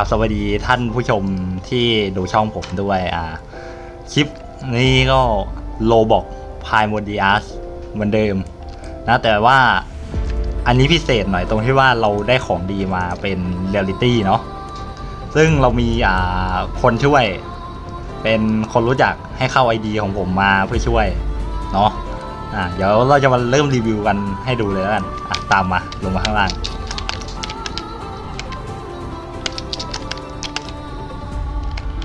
ราบสวัสดีท่านผู้ชมที่ดูช่องผมด้วยอ่าคลิปนี้ก็โลบอกพายโมดิอัสเหมือนเดิมนะแต่ว่าอันนี้พิเศษหน่อยตรงที่ว่าเราได้ของดีมาเป็นเรียลิตี้เนาะซึ่งเรามีอ่าคนช่วย เป็นคนรู้จักให้เข้า ID ของผมมาเพื่อช่วยเนาะอ่าเดี๋ยวเราจะมาเริ่มรีวิวกันให้ดูเลยแล้วกันอะตามมาลงมาข้างล่าง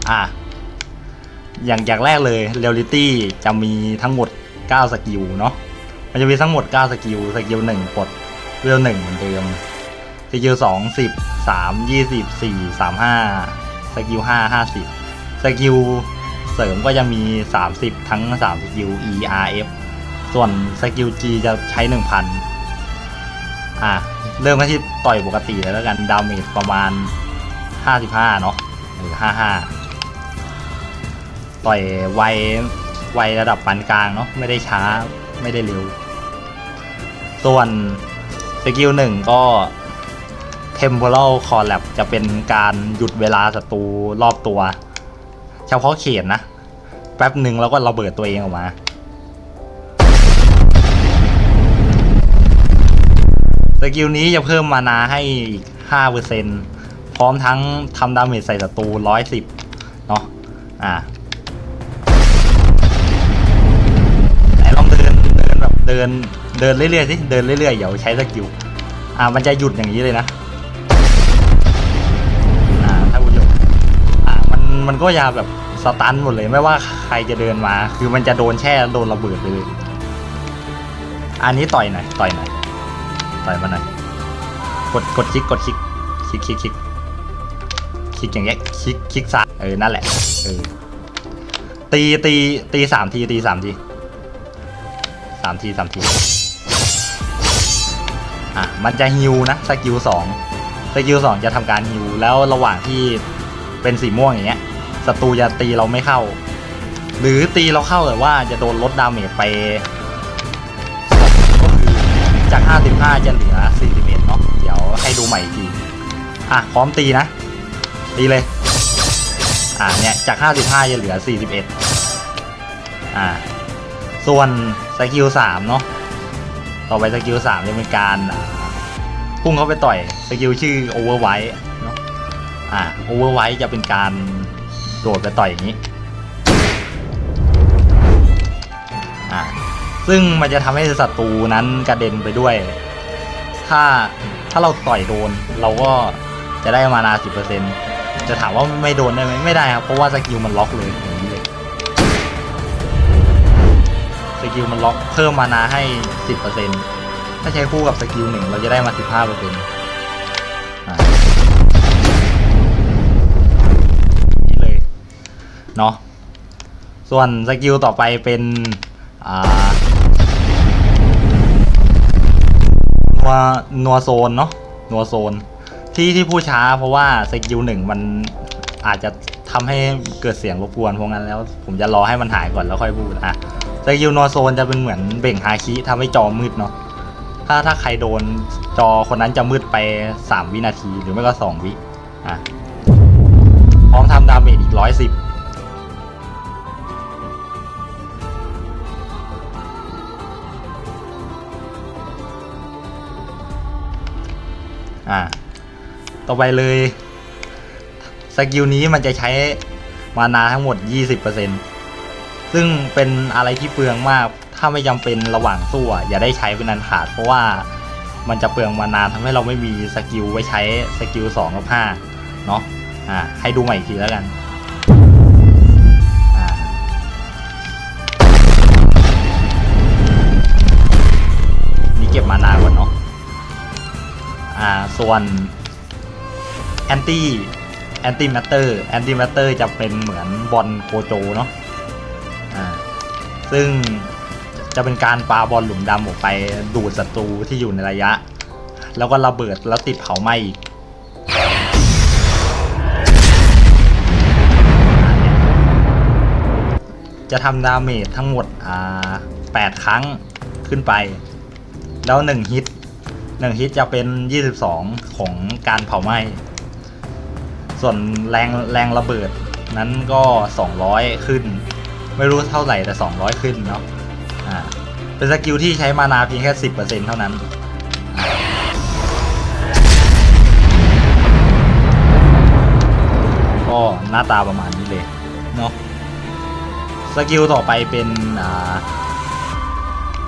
อะอย่างอย่างแรกเลยเรียลิตี้จะมีทั้งหมด 9 สกิลเนาะมันจะมีทั้งหมด 9 สกิล สกิล1กดเวล1เหมือนเดิม สกิล 2 10 3 20 4 35 สกิล 5 50 สกิลเสริมก็จะมี 30 ทั้ง 3 สกิล E R F ส่วนสกิล G จะใช้ 1,000 อะ เริ่มกันที่ต่อยปกติแล้วกัน ดาเมจประมาณ 55 เนาะหรือ 55 ต่อยไวไวระดับปานกลางเนาะไม่ได้ช้าไม่ได้เร็ว ส่วนสกิลหนึ่งก็ temporal collapse จะเป็นการหยุดเวลาศัตรูรอบตัว เฉพาะเขตนะ แป๊บหนึ่งแล้วก็ระเบิดตัวเองออกมาสกิลนี้จะเพิ่มมานาให้อีก 5%พร้อมทั้งทำดาเมจใส่ศัตรู 110 เนาะอ่า เดินเดินเรื่อยๆสิเดินเรื่อยๆเดี๋ยวใช้สกิลอ่ามันจะหยุดอย่างนี้เลยนะอ่าถ้าผู้ชมอ่ามันมันก็จะแบบสตันหมดเลยไม่ว่าใครจะเดินมา คือมันจะโดนแช่โดนระเบิดไปเลยอันนี้ต่อยหน่อยต่อยหน่อยต่อยมาหน่อยกดกดคลิกกดคลิกคลิกคลิกคลิกคลิกอย่างเงี้ยคลิกคลิกซ้ายเออนั่นแหละเออตีตีตีสามทีตีสามที สามทีสามที อะ มันจะฮิวนะสกิลสองสกิลสองจะทำการฮิวแล้วระหว่างที่เป็นสีม่วงอย่างเงี้ยศัตรูจะตีเราไม่เข้า หรือตีเราเข้าแต่ว่าจะโดนลดดาเมจไปก็คือจาก 55 จะเหลือ41เนาะเดี๋ยวให้ดูใหม่อีกที อะ พร้อมตีนะ ตีเลย อ่าเนี่ยจาก 55 จะเหลือ 41 อ่าส่วน สกิล3เนาะต่อไปสกิล3จะเป็นการพุ่งเข้าไปต่อยสกิลชื่อ Overwhite เนาะอ่า Overwhite จะเป็นการโดดไปต่อยอย่างนี้อ่าซึ่งมันจะทำให้ศัตรูนั้นกระเด็นไปด้วย ถ้าถ้าเราต่อยโดนเราก็จะได้มานา10%จะถามว่าไม่โดนได้ไหมไม่ได้ครับ เพราะว่าสกิลมันล็อกเลย กิลมันล็อกเพิ่มมานาให้ 10%ถ้าใช้คู่กับสกิลหนึ่งเราจะได้มา 15%อ่านี่เลย เนาะส่วนสกิลต่อไปเป็น อ่า นัว นัวโซนเนาะ นัวโซน ที่ที่พูดช้าเพราะว่าสกิลหนึ่งมันอาจจะ ทำให้เกิดเสียงรบกวนพราะงั้นแล้ว ผมจะรอให้มันหายก่อนแล้วค่อยพูดอะสกิลนัวโซนจะเป็นเหมือนเบ่งฮาคิทำให้จอมืดเนาะถ้าถ้าใครโดนจอคนนั้นจะมืดไป 3 วินาทีหรือไม่ก็ 2 วิอะพร้อมทำดาเมจอีก 110อ่า ต่อไปเลย สกิลนี้มันจะใช้มานาทั้งหมด 20%ซึ่งเป็นอะไรที่เปลืองมาก ถ้าไม่จำเป็นระหว่างสู้อะอย่าได้ใช้เป็นอันขาด เพราะว่ามันจะเปลืองมานาทำให้เราไม่มีสกิลไว้ใช้สกิล2กับ5เนาะอ่าให้ดูใหม่อีกทีแล้วกันอ่านี่เก็บมานาก่อนเนาะอ่าส่วนแอนตี้ anti anti matter anti matter จะเป็นเหมือนบอลโกโจเนาะอ่าซึ่งจะเป็นการปาบอลหลุมดำออกไปดูดศัตรูที่อยู่ในระยะ แล้วก็ระเบิดแล้วติดเผาไหม้อีกจะทำดาเมจทั้งหมดอ่าแปดครั้งขึ้นไป แล้วหนึ่งฮิตหนึ่งฮิตจะเป็น 22 ของการเผาไหม้ ส่วนแรงแรงระเบิดนั้นก็ 200 ขึ้น ไม่รู้เท่าไหร่แต่ 200 ขึ้นเนาะอ่าเป็นสกิลที่ใช้มานาเพียงแค่ 10%เท่านั้นก็หน้าตาประมาณนี้เลยเนาะสกิลต่อไปเป็นอ่า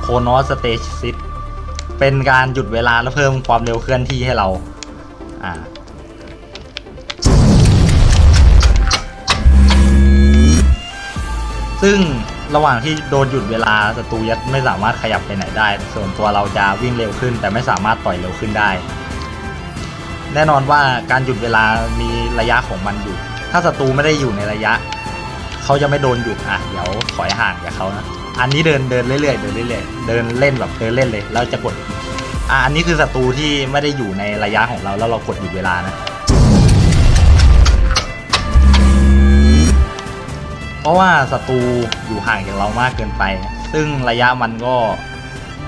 โคนสเตชิสเป็นการหยุดเวลาและเพิ่มความเร็วเคลื่อนที่ให้เราอ่า ซึ่งระหว่างที่โดนหยุดเวลาศัตรูยัดไม่สามารถขยับไปไหนได้ ส่วนตัวเราจะวิ่งเร็วขึ้น แต่ไม่สามารถต่อยเร็วขึ้นได้ แน่นอนว่าการหยุดเวลามีระยะของมันอยู่ ถ้าศัตรูไม่ได้อยู่ในระยะ เขาจะไม่โดนหยุดอะเดี๋ยวถอยห่างจากเขานะอันนี้เดินเดินเรื่อยๆเดินเรื่อยๆเดินเล่นแบบเดินเล่นเลยแล้วจะกดอะอันนี้คือศัตรูที่ไม่ได้อยู่ในระยะของเราแล้วเรากดหยุดเวลานะ ราะว่าศัตรูอยู่ห่างจากเรามากเกินไป ซึ่งระยะมันก็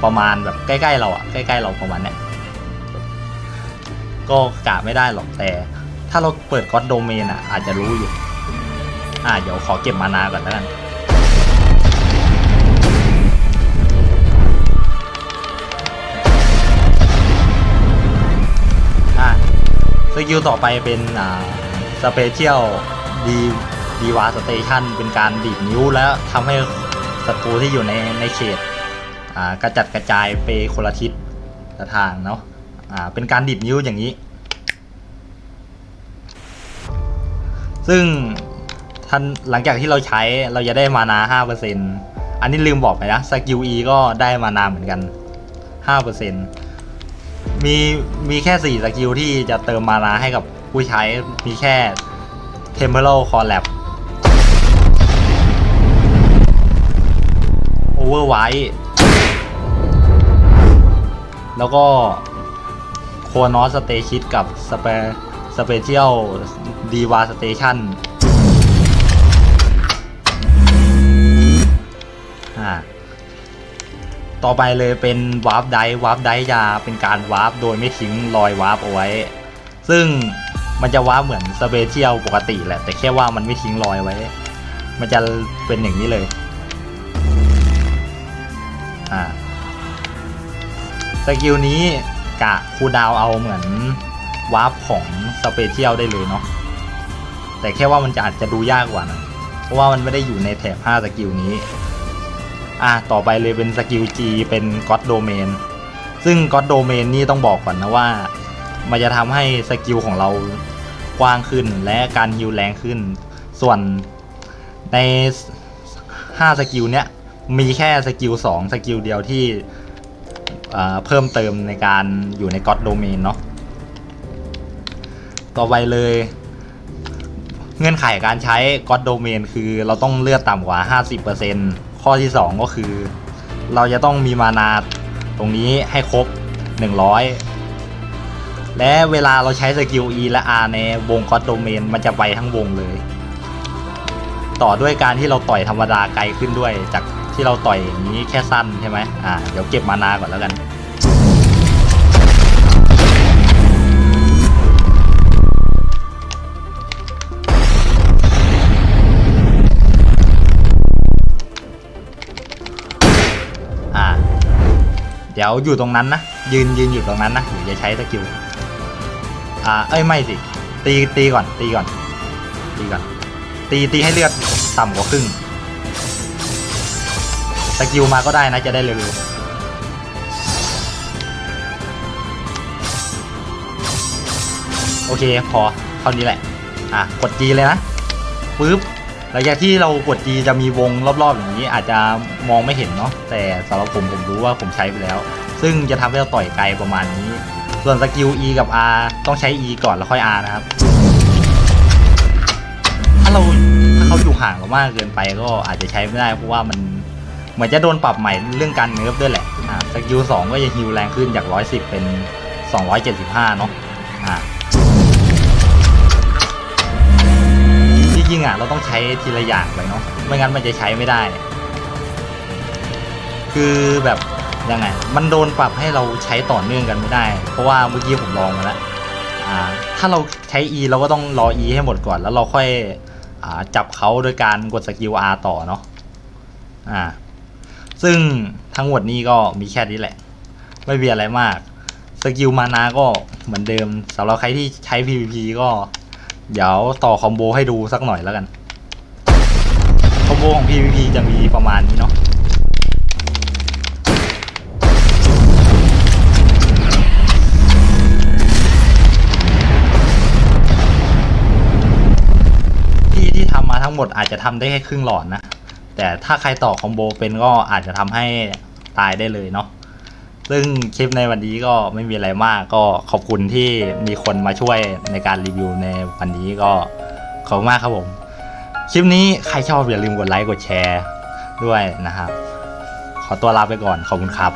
ประมาณแบบใกล้ๆเราอะใกล้ๆเราประมาณเนี้ยก็กะไม่ได้หรอกแต่ ถ้าเราเปิดก็อดโดเมนอะอาจจะรู้อยู่ อ่าเดี๋ยวขอเก็บมานาก่อนแล้วกันอะสกิลต่อไปเป็นอ่าสเปเชียลดี ดีวาสเตชันเป็นการดีดนิ้วแล้วทำให้ศัตรูที่อยู่ในในเขตอ่ากระจัดกระจายไปคนละทิศละทางเนาะอ่าเป็นการดีดนิ้วอย่างนี้ ซึ่งท่านหลังจากที่เราใช้เราจะได้มานา 5%อันนี้ลืมบอกไปนะสกิล E ก็ได้มานาเหมือนกัน 5%มีมีแค่ 4 สกิลที่จะเติมมานาให้กับผู้ใช้มีแค่ Temporal Collapse Overwrite แล้วก็โคนอสสเตชิตกับสเปสเปเชียลดีวาสเตชันอ่าต่อไปเลยเป็นวาร์ปไดวาร์ปไดจะเป็นการวาร์ปโดยไม่ทิ้งรอยวาร์ปเอาไว้ ซึ่งมันจะวาร์ปเหมือนสเปเชียลปกติแหละ แต่แค่ว่ามันไม่ทิ้งรอยไว้ มันจะเป็นอย่างนี้เลย อ่าสกิลนี้กะคูดาวเอาเหมือนวาร์ปของสเปเชียลได้เลยเนาะแต่แค่ว่ามันจะอาจจะดูยากกว่านะเพราะว่ามันไม่ได้อยู่ในแถบ 5 สกิลนี้ อะ ต่อไปเลยเป็นสกิล G เป็น God Domain ซึ่ง God Domain นี่ต้องบอกก่อนนะว่า มันจะทำให้สกิลของเรากว้างขึ้นและการฮิวแรงขึ้น ส่วนใน 5 สกิลเนี้ย มีแค่สกิล2สกิลเดียวที่เพิ่มเติมในการอยู่ใน God Domain เนาะต่อไปเลย เงื่อนไขการใช้ God Domain คือเราต้องเลือดต่ำกว่า 50%ข้อที่ 2 ก็คือ เราจะต้องมีมานาตรงนี้ให้ครบ 100 และเวลาเราใช้สกิล E และ R ในวง God Domain มันจะไปทั้งวงเลย ต่อด้วยการที่เราต่อยธรรมดาไกลขึ้นด้วยจาก ที่เราต่อยอย่างนี้แค่สั้นใช่ไหมอ่าเดี๋ยวเก็บมานาก่อนแล้วกันอ่าเดี๋ยวอยู่ตรงนั้นนะยืนยืนอยู่ตรงนั้นนะเดี๋ยวจะใช้สกิลอ่าเอ้ยไม่สิตีตีก่อนตีก่อนตีก่อนตีตีให้เลือดต่ำกว่าครึ่ง สกิลมาก็ได้นะจะได้เร็วๆโอเคพอเท่านี้แหละ อะ กด G เลยนะปึ๊บหลังจากที่เรากด G จะมีวงรอบๆอย่างนี้อาจจะมองไม่เห็นเนาะแต่สำหรับผมผมรู้ว่าผมใช้ไปแล้ว ซึ่งจะทำให้เราต่อยไกลประมาณนี้ ส่วนสกิล E กับ R ต้องใช้ E ก่อนแล้วค่อย R นะครับ ถ้าเราถ้าเขาอยู่ห่างเรามากเกินไปก็อาจจะใช้ไม่ได้เพราะว่ามัน เหมือนจะโดนปรับใหม่เรื่องการเนิร์ฟด้วยแหละอ่าสกิลสองก็จะฮิวแรงขึ้นจาก 110 เป็น 275 เนาะอ่าจริงๆอะเราต้องใช้ทีละอย่างไปเนาะไม่งั้นมันจะใช้ไม่ได้ คือแบบยังไงมันโดนปรับให้เราใช้ต่อเนื่องกันไม่ได้ เพราะว่าเมื่อกี้ผมลองมาแล้วถ้าเราใช้ E เราก็ต้องรอ E ให้หมดก่อนแล้วเราค่อยอจับเขาโดยการกดสกิล R ต่อเนาะอ่า ซึ่งทั้งหมดนี้ก็มีแค่นี้แหละ ไม่มีอะไรมาก สกิลมานาก็เหมือนเดิมสำหรับใครที่ใช้ PVP ก็ เดี๋ยวต่อคอมโบให้ดูสักหน่อยแล้วกัน คอมโบของ PVP จะมีประมาณนี้เนาะที่ที่ทำมาทั้งหมดอาจจะทำได้แค่ครึ่งหลอดนะ แต่ถ้าใครต่อคอมโบเป็นก็อาจจะทำให้ตายได้เลยเนาะซึ่งคลิปในวันนี้ก็ไม่มีอะไรมากก็ขอบคุณที่มีคนมาช่วยในการรีวิวในวันนี้ก็ขอบคุณมากครับผม คลิปนี้ใครชอบอย่าลืมกดไลค์กดแชร์ด้วยนะครับ ขอตัวลาไปก่อนขอบคุณครับ